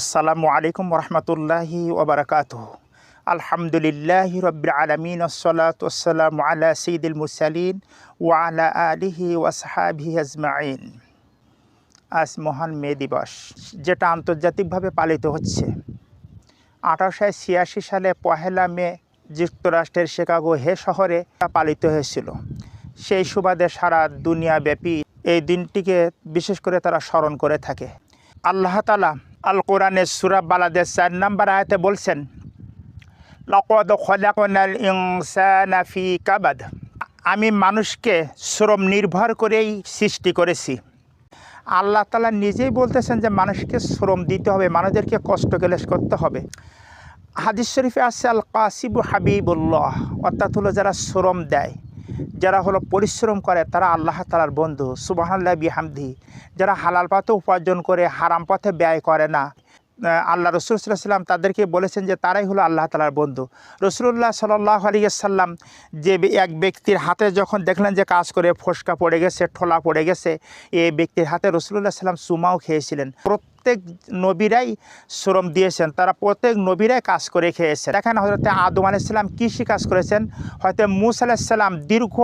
আসসালামু আলাইকুম রহমতুল্লাহি ওবরাকাত আলহামদুলিল্লাহ রবিল আলমিন ওসলাতাম আলা সঈদুল মুসালিন ওয়ালা আলিহি ওয়াসাহাবি আজমাইন। আজ মহান মে দিবস, যেটা আন্তর্জাতিকভাবে পালিত হচ্ছে। আঠারোশো ছিয়াশি সালে পহেলা মে যুক্তরাষ্ট্রের শিকাগো হে শহরে পালিত হয়েছিল। সেই সুবাদে সারা দুনিয়াব্যাপী এই দিনটিকে বিশেষ করে তারা স্মরণ করে থাকে। আল্লাহ তালা আল কোরআনের সুরা বালাদের চার নম্বর আয়াতে বলছেন, লকদ খলাকনাল ইনসানা ফি কাবাদ। আমি মানুষকে শ্রম নির্ভর করেই সৃষ্টি করেছি। আল্লাহ তালা নিজেই বলতেছেন যে মানুষকে শ্রম দিতে হবে, মানুষদেরকে কষ্ট গেলেস করতে হবে। হাদিস শরীফে আছে আল কাসিবু হাবিবুল্লাহ, অর্থাৎ হলো যারা শ্রম দেয়। যারা হলো পরিশ্রম করে, তারা আল্লাহ তালার বন্ধু। সুবাহান্লাহ বিহামদি। যারা হালাল পথে উপার্জন করে, হারাম পথে ব্যয় করে না। আল্লাহ রসুল সাল্লাম তাদেরকে বলেছেন যে, তারাই হলো আল্লাহ তালার বন্ধু। রসুল্লাহ সাল্লাহ আলিয়াল্লাম যে এক ব্যক্তির হাতে যখন দেখলেন যে কাজ করে, ফসকা পড়ে গেছে, ঠোলা পড়ে গেছে এই ব্যক্তির হাতে রসুল্লাহ সাল্লাম সুমাও খেয়েছিলেন। প্রত্যেক নবীরাই শ্রম দিয়েছেন। তারা প্রত্যেক নবীরাই কাজ করে খেয়েছেন। দেখেন হয়তো আদম আলাইসাল্লাম কৃষি কাজ করেছেন? হয়তো মুসা আলাইসাল্লাম দীর্ঘ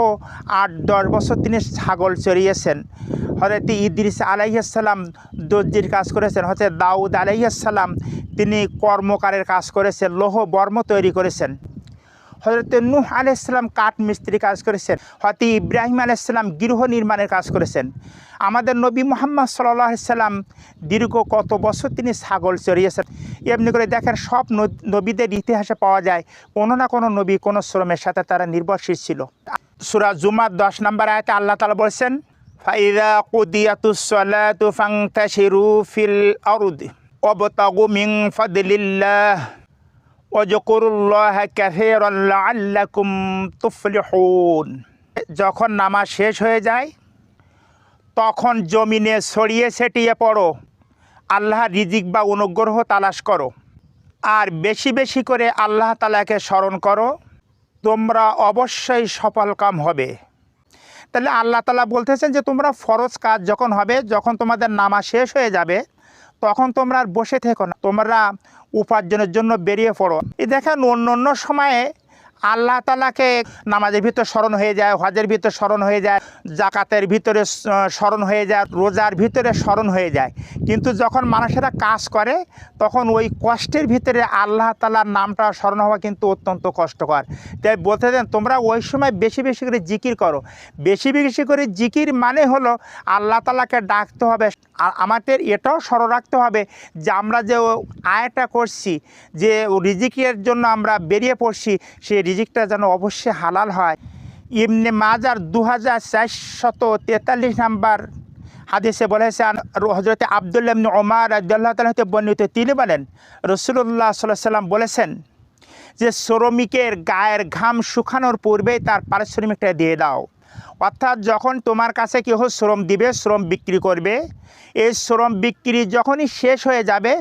আট, দশ বছর তিনি ছাগল চড়িয়েছেন হয়তো ইদ্রিস আলাইসাল্লাম দর্জির কাজ করেছেন। হয়তো দাউদ আলাইসাল্লাম তিনি কর্মকারের কাজ করেছেন, লৌহ বর্ম তৈরি করেছেন। হজরত নূহ আলাইসাল্লাম কাঠ মিস্ত্রি কাজ করেছেন হয়তো ইব্রাহিম আলাইসাল্লাম গৃহ নির্মাণের কাজ করেছেন। আমাদের নবী মোহাম্মদ সাল্লাহ সাল্লাম দীর্ঘ কত বছর তিনি ছাগল চড়িয়েছেন এমনি করে দেখেন সব নবীদের ইতিহাসে পাওয়া যায়, কোনো না কোনো নবী কোনো শ্রমের সাথে তারা নির্ভরশীল ছিল। সুরা জুমার দশ নম্বর আয়তে আল্লাহ তালা বলছেন, ফাইদা ফাংতাশিরু ফিল আরদি ওয়াবতাগু মিন ফাদলিল্লাহ। যখন নামাজ শেষ হয়ে যায়, তখন জমিনে ছড়িয়ে ছেটিয়ে পড়ো। আল্লাহ রিজিক বা অনুগ্রহ তালাশ করো। আর বেশি বেশি করে আল্লাহ তালাকে স্মরণ করো। তোমরা অবশ্যই সফলকাম হবে। তাহলে আল্লাহ তালা বলতেছেন যে, তোমরা ফরজ কাজ যখন হবে, যখন তোমাদের নামা শেষ হয়ে যাবে, তখন তোমরা আর বসে থেকো না। তোমরা উপার্জনের জন্য বেরিয়ে পড়ো। এ দেখেন অন্য অন্য সময়ে আল্লাহ তালাকে নামাজের ভিতর স্মরণ হয়ে যায়, হজের ভিতর স্মরণ হয়ে যায়, জাকাতের ভিতরে স্মরণ হয়ে যায়, রোজার ভিতরে স্মরণ হয়ে যায়। কিন্তু যখন মানুষেরা কাজ করে, তখন ওই কষ্টের ভিতরে আল্লাহ তালার নামটা স্মরণ হওয়া কিন্তু অত্যন্ত কষ্টকর। তাই বলতে দেন, তোমরা ওই সময় বেশি বেশি করে জিকির করো। বেশি বেশি করে জিকির মানে হলো আল্লাহ তালাকে ডাকতে হবে। আর আমাদের এটাও স্মরণ রাখতে হবে যে আমরা যে আয়টা করছি, যে রিজিকের জন্য আমরা বেরিয়ে পড়ছি, সেই রিজিকটা যেন অবশ্যই হালাল হয়। ইমনে মাজার দু হাজার চারশত তেতাল্লিশ নাম্বার হাদিসে বলেছে হজরত আবদুল্লাহ ওমার আল্লাহ তালা হতে বর্ণিত, তিনি বলেন রসুল্লাহ সাল্লাহ সাল্লাম বলেছেন যে, শ্রমিকের গায়ের ঘাম শুকানোর পূর্বেই তার পারিশ্রমিকটা দিয়ে দাও। অর্থাৎ যখন তোমার কাছে কেউ শ্রম দিবে, শ্রম বিক্রি করবে, এই শ্রম বিক্রি যখনই শেষ হয়ে যাবে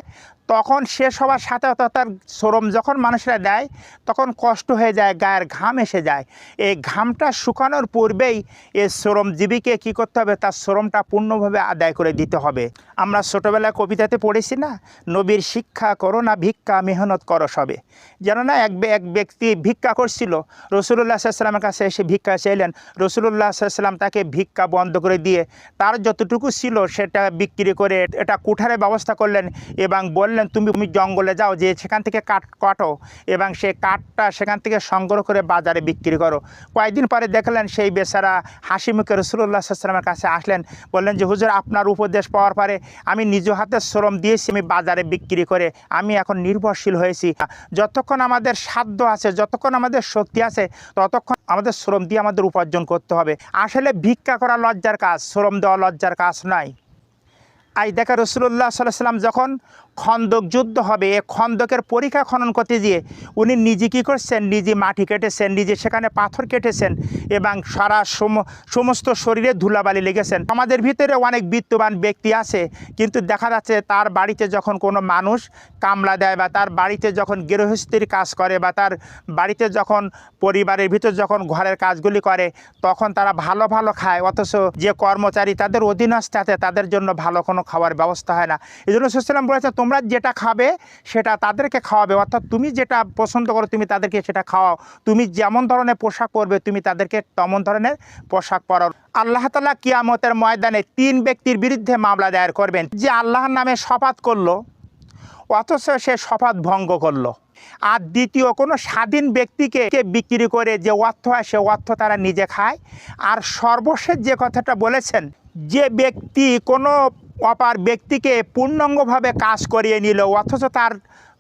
তখন শেষ হওয়ার সাথে তার শ্রম যখন মানুষরা দেয়, তখন কষ্ট হয়ে যায়, গায়ের ঘাম এসে যায়। এই ঘামটা শুকানোর পূর্বেই এই শ্রমজীবীকে কী করতে হবে? তার শ্রমটা পূর্ণভাবে আদায় করে দিতে হবে। আমরা ছোটোবেলায় কবিতাতে পড়েছি না, নবীর শিক্ষা করো না, ভিক্ষা মেহনত করো সবে। যেন না এক এক ব্যক্তি ভিক্ষা করছিল রসুল্লাহ সাল্লামের কাছে এসে ভিক্ষা চাইলেন রসুল্লাহ সাল্লাম তাকে ভিক্ষা বন্ধ করে দিয়ে তার যতটুকু ছিল সেটা বিক্রি করে এটা কুঠারের ব্যবস্থা করলেন এবং বললেন তুমি তুমি জঙ্গলে যাও যে সেখান থেকে কাঠ কাটো এবং সে কাঠটা সেখান থেকে সংগ্রহ করে বাজারে বিক্রি করো। কয়েকদিন পরে দেখলেন সেই বেচারা হাসি মুখে রসুল্লাহ সাল্লামের কাছে আসলেন, বললেন যে, হুজুর, আপনার উপদেশ পাওয়ার পরে আমি নিজ হাতে শ্রম দিয়েছি, আমি বাজারে বিক্রি করে, আমি এখন নির্ভরশীল হয়েছি। যতক্ষণ আমাদের সাধ্য আছে, যতক্ষণ আমাদের শক্তি আছে, ততক্ষণ আমাদের শ্রম দিয়ে আমাদের উপার্জন করতে হবে। আসলে ভিক্ষা করা লজ্জার কাজ, শ্রম দেওয়া লজ্জার কাজ নয়। আই দেখা রসুল্লাহ সাল্লাহ সাল্লাম যখন খন্দক যুদ্ধ হবে খন্দকের পরীক্ষা খনন করতে গিয়ে উনি নিজে কী করছেন? নিজে মাটি কেটেছেন, নিজে সেখানে পাথর কেটেছেন এবং সারা সম- সমস্ত শরীরে ধুলাবালি লেগেছেন। আমাদের ভিতরে অনেক বিত্তবান ব্যক্তি আছে, কিন্তু দেখা যাচ্ছে তার বাড়িতে যখন কোনো মানুষ কামলা দেয় বা তার বাড়িতে যখন গৃহস্থির কাজ করে বা তার বাড়িতে যখন পরিবারের ভিতর যখন ঘরের কাজগুলি করে, তখন তারা ভালো ভালো খায়, অথচ যে কর্মচারী তাদের অধীনস্থ তাদের জন্য ভালো কোনো খাওয়ার ব্যবস্থা হয় না। এই জন্য সুসালাম বলেছে, তোমরা যেটা খাবে সেটা তাদেরকে খাওয়াবে। অর্থাৎ তুমি যেটা পছন্দ করো, তুমি তাদেরকে সেটা খাওয়াও। তুমি যেমন ধরনের পোশাক পরবে, তুমি তাদেরকে তেমন ধরনের পোশাক পরাও। আল্লাহ তালা কিয়ামতের ময়দানে তিন ব্যক্তির বিরুদ্ধে মামলা দায়ের করবেন। যে আল্লাহর নামে শপথ করল, অথচ সে শপথ ভঙ্গ করল। আর দ্বিতীয়, কোনো স্বাধীন ব্যক্তিকে বিক্রি করে যে অর্থ হয়, সে অর্থ তারা নিজে খায়। আর সর্বশেষ যে কথাটা বলেছেন, যে ব্যক্তি কোনো অপার ব্যক্তিকে পূর্ণাঙ্গভাবে কাজ করিয়ে নিল, অথচ তার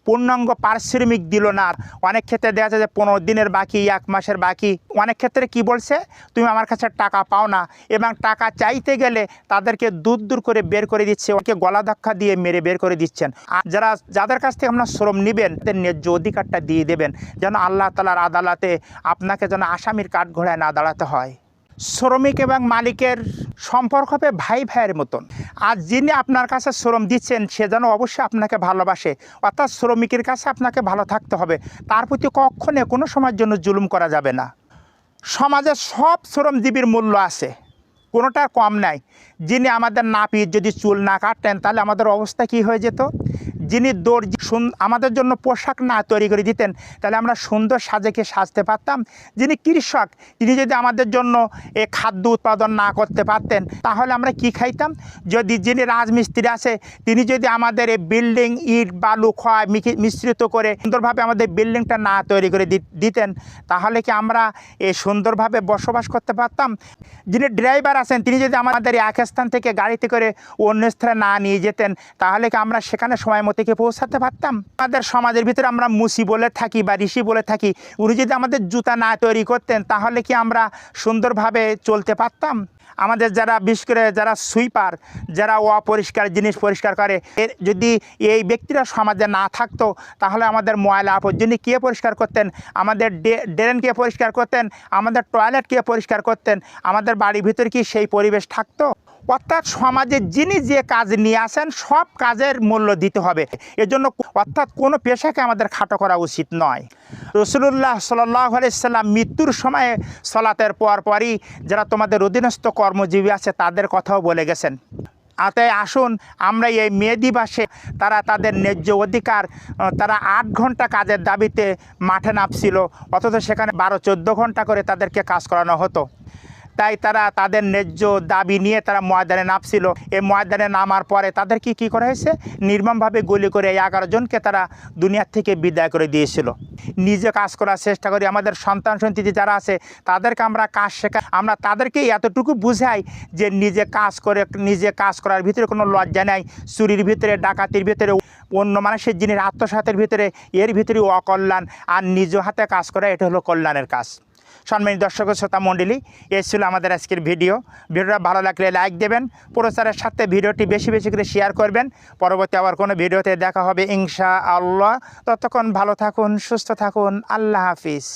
পূর্ণাঙ্গ পারিশ্রমিক দিল না অনেক ক্ষেত্রে দেখা যায় যে পনেরো দিনের বাকি, এক মাসের বাকি, অনেক ক্ষেত্রে কি বলছে? তুমি আমার কাছে টাকা পাও না। এবং টাকা চাইতে গেলে তাদেরকে দূর দূর করে বের করে দিচ্ছে ওকে গলা ধাক্কা দিয়ে মেরে বের করে দিচ্ছেন। আর যারা, যাদের কাছ থেকে আপনার শ্রম নেবেন, তাদের ন্যায্য অধিকারটা দিয়ে দেবেন, যেন আল্লাহ তালার আদালতে আপনাকে যেন আসামির কাঠ ঘোড়ায় না দাঁড়াতে হয়। শ্রমিক এবং মালিকের সম্পর্ক হবে ভাই ভাইয়ের মতন। আর যিনি আপনার কাছে শ্রম দিচ্ছেন, সে যেন অবশ্যই আপনাকে ভালোবাসে। অর্থাৎ শ্রমিকের কাছে আপনাকে ভালো থাকতে হবে। তার প্রতি কখনো কোনো সময়ের জন্য জুলুম করা যাবে না। সমাজে সব শ্রমজীবীর মূল্য আছে। কোনোটা কম নাই। যিনি আমাদের নাপিত যদি চুল না কাটতেন, তাহলে আমাদের অবস্থা কি হয়ে যেত? যিনি দর্জি আমাদের জন্য পোশাক না তৈরি করে দিতেন, তাহলে আমরা সুন্দর সাজেকে সাজতে পারতাম। যিনি কৃষক, তিনি যদি আমাদের জন্য এ খাদ্য উৎপাদন না করতে পারতেন, তাহলে আমরা কি খাইতাম? যদি যিনি রাজমিস্ত্রি আছে, তিনি যদি আমাদের এই বিল্ডিং, ইট, বালু খয় মিশ্রিত করে সুন্দরভাবে আমাদের বিল্ডিংটা না তৈরি করে দিতেন, তাহলে কি আমরা এ সুন্দরভাবে বসবাস করতে পারতাম? যিনি ড্রাইভার আছেন, তিনি যদি আমাদের এক স্থান থেকে গাড়িতে করে অন্য স্থানে না নিয়ে যেতেন, তাহলে কি আমরা সেখানে সময় মতো থেকে পৌঁছাতে পারতাম। আমাদের সমাজের ভিতরে আমরা মুসি বলে থাকি বা ঋষি বলে থাকি, উনি যদি আমাদের জুতা না তৈরি করতেন, তাহলে কি আমরা সুন্দরভাবে চলতে পারতাম? আমাদের যারা বিশেষ করে যারা সুইপার, যারা অপরিষ্কার জিনিস পরিষ্কার করে, এর যদি এই ব্যক্তিরা সমাজে না থাকতো, তাহলে আমাদের ময়লা আবর্জনী কে পরিষ্কার করতেন? আমাদের ড্রেন কে পরিষ্কার করতেন? আমাদের টয়লেট কে পরিষ্কার করতেন? আমাদের বাড়ির ভিতরে কি সেই পরিবেশ থাকতো? অর্থাৎ সমাজে যিনি যে কাজ নিয়ে আসেন, সব কাজের মূল্য দিতে হবে। এজন্য অর্থাৎ কোনো পেশাকে আমাদের খাটো করা উচিত নয়। রসুল্লাহ সাল্লাহ আলাইসাল্লাম মৃত্যুর সময়ে সলাতের পর পরই যারা তোমাদের অধীনস্থ কর্মজীবী আছে, তাদের কথাও বলে গেছেন। আতে আসুন, আমরা এই মে দিবাসে তারা তাদের ন্যায্য অধিকার তারা আট ঘণ্টা কাজের দাবিতে মাঠে নামছিল, অথচ সেখানে বারো চোদ্দ ঘণ্টা করে তাদেরকে কাজ করানো হতো। তাই তারা তাদের ন্যায্য দাবি নিয়ে তারা ময়দানে নামছিল। এই ময়দানে নামার পরে তাদের কি, কী করা হয়েছে? নির্মমভাবে গুলি করে এই এগারো জনকে তারা দুনিয়ার থেকে বিদায় করে দিয়েছিল। নিজে কাজ করার চেষ্টা করি আমাদের সন্তান সন্ততি যারা আছে, তাদেরকে আমরা কাজ শেখা আমরা তাদেরকে এতটুকু বুঝাই যে নিজে কাজ করে, নিজে কাজ করার ভিতরে কোনো লজ্জা নেই। চুরির ভিতরে, ডাকাতির ভিতরে, অন্য মানুষের জিনিস আত্মসাতের ভিতরে, এর ভিতরে অকল্যাণ। আর নিজ হাতে কাজ করা, এটা হলো কল্যাণের কাজ। সম্মানিত দর্শক শ্রোতা মণ্ডলী, এই ছিল আমাদের আজকের ভিডিও। ভিডিওটা ভালো লাগলে লাইক দেবেন, প্রচারের সাথে ভিডিওটি বেশি বেশি করে শেয়ার করবেন। পরবর্তী আবার কোনো ভিডিওতে দেখা হবে ইনশা আল্লাহ ততক্ষণ ভালো থাকুন, সুস্থ থাকুন, আল্লাহ হাফিজ।